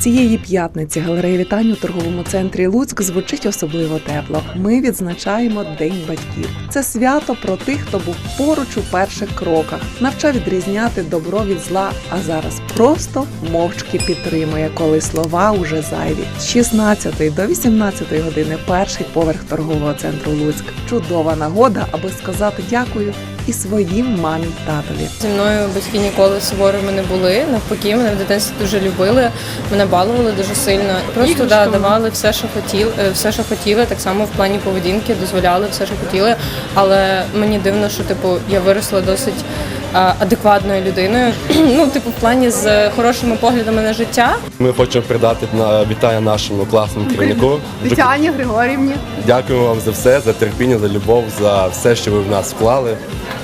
Цієї п'ятниці галерея вітань у торговому центрі Луцьк звучить особливо тепло. Ми відзначаємо День батьків. Це свято про тих, хто був поруч у перших кроках, навчав відрізняти добро від зла, а зараз просто мовчки підтримує, коли слова уже зайві. З 16 до 18 години перший поверх торгового центру Луцьк. Чудова нагода, аби сказати дякую і своїм мамі татові. Зі мною батьки ніколи суворими не були. Навпаки, мене в дитинстві дуже любили, мене балували дуже сильно. Просто да, давали все, що хотіли, все, що хотіли, так само в плані поведінки, дозволяли все, що хотіли. Але мені дивно, що типу я виросла досить адекватною людиною. ну, типу, в плані з хорошими поглядами на життя. Ми хочемо передати на вітання нашому класному керівнику. Тетяні Григорівні. Дякуємо вам за все, за терпіння, за любов, за все, що ви в нас вклали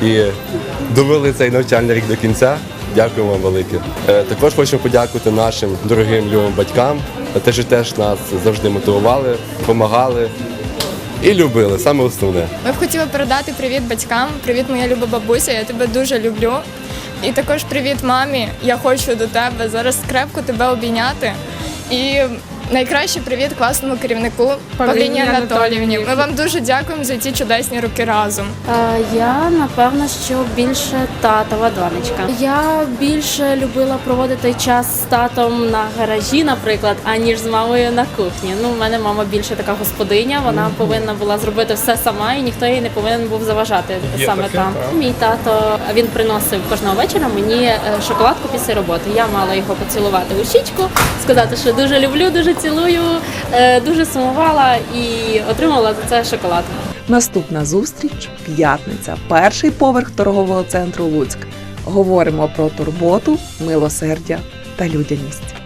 і довели цей навчальний рік до кінця. Дякуємо вам велике. Е, Також хочемо подякувати нашим дорогим любим батькам за те, що теж нас завжди мотивували, допомагали і любили. Саме основне. Ми б хотіли передати привіт батькам. Привіт, моя люба бабуся. Я тебе дуже люблю. І також привіт мамі. Я хочу до тебе зараз крепко тебе обійняти. І найкращий привіт класному керівнику Павліні Анатоліївні. Ми вам дуже дякуємо за ці чудесні роки разом. Е, Я напевно, що більше татова донечка. Я більше любила проводити час з татом на гаражі, наприклад, аніж з мамою на кухні. Ну, в мене мама більше така господиня. Вона повинна була зробити все сама, і ніхто їй не повинен був заважати саме там. Мій тато він приносив кожного вечора мені е, шоколадку після роботи. Я мала його поцілувати у щічку, сказати, що дуже люблю, дуже цілую, е, дуже сумувала і отримала за це шоколад. Наступна зустріч п'ятниця, перший поверх торгового центру Луцьк. Говоримо про турботу, милосердя та людяність.